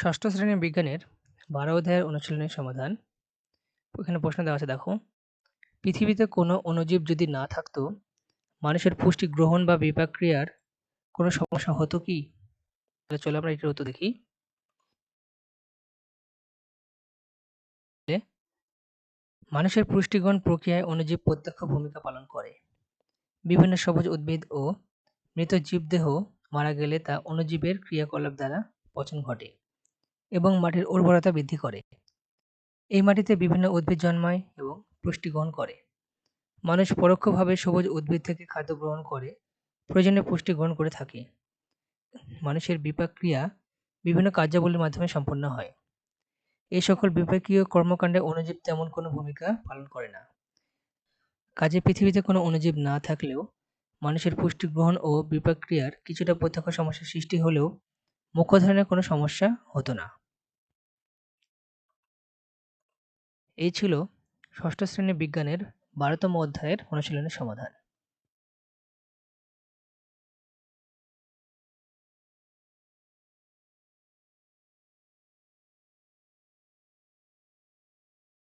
ষষ্ঠ শ্রেণির বিজ্ঞানের বারো অধ্যায়ের অনুশীলনের সমাধান। এখানে প্রশ্ন দেওয়া আছে, দেখো। পৃথিবীতে কোনো অণুজীব যদি না থাকতো, মানুষের পুষ্টি গ্রহণ বা বিপাক ক্রিয়ার কোনো সমস্যা হতো কি? তাহলে চলো আমরা এটির উত্তর দেখি। মানুষের পুষ্টিগ্রহণ প্রক্রিয়ায় অণুজীব প্রত্যক্ষ ভূমিকা পালন করে। বিভিন্ন সবুজ উদ্ভিদ ও মৃত জীবদেহ মারা গেলে তা অণুজীবের ক্রিয়াকলাপ দ্বারা পচন ঘটে। এবং মাটির উর্বরতা বৃদ্ধি করে। এই মাটিতে বিভিন্ন উদ্ভিদ জন্মায় এবং পুষ্টি গ্রহণ করে। মানুষ পরোক্ষভাবে সবুজ উদ্ভিদ থেকে খাদ্য গ্রহণ করে, প্রয়োজনীয় পুষ্টি গ্রহণ করে থাকে। মানুষের বিপাক ক্রিয়া বিভিন্ন কার্যাবলীর মাধ্যমে সম্পন্ন হয়। এই সকল বিপাকীয় কর্মকাণ্ডে অণুজীব তেমন কোনো ভূমিকা পালন করে না। কাজে পৃথিবীতে কোনো অণুজীব না থাকলেও মানুষের পুষ্টি গ্রহণ ও বিপাক ক্রিয়ার কিছুটা প্রত্যক্ষ সমস্যার সৃষ্টি হলেও মুখ্য ধরনের কোনো সমস্যা হতো না। এই ছিল ষষ্ঠ শ্রেণির বিজ্ঞানের বারোতম অধ্যায়ের অনুশীলনের সমাধান।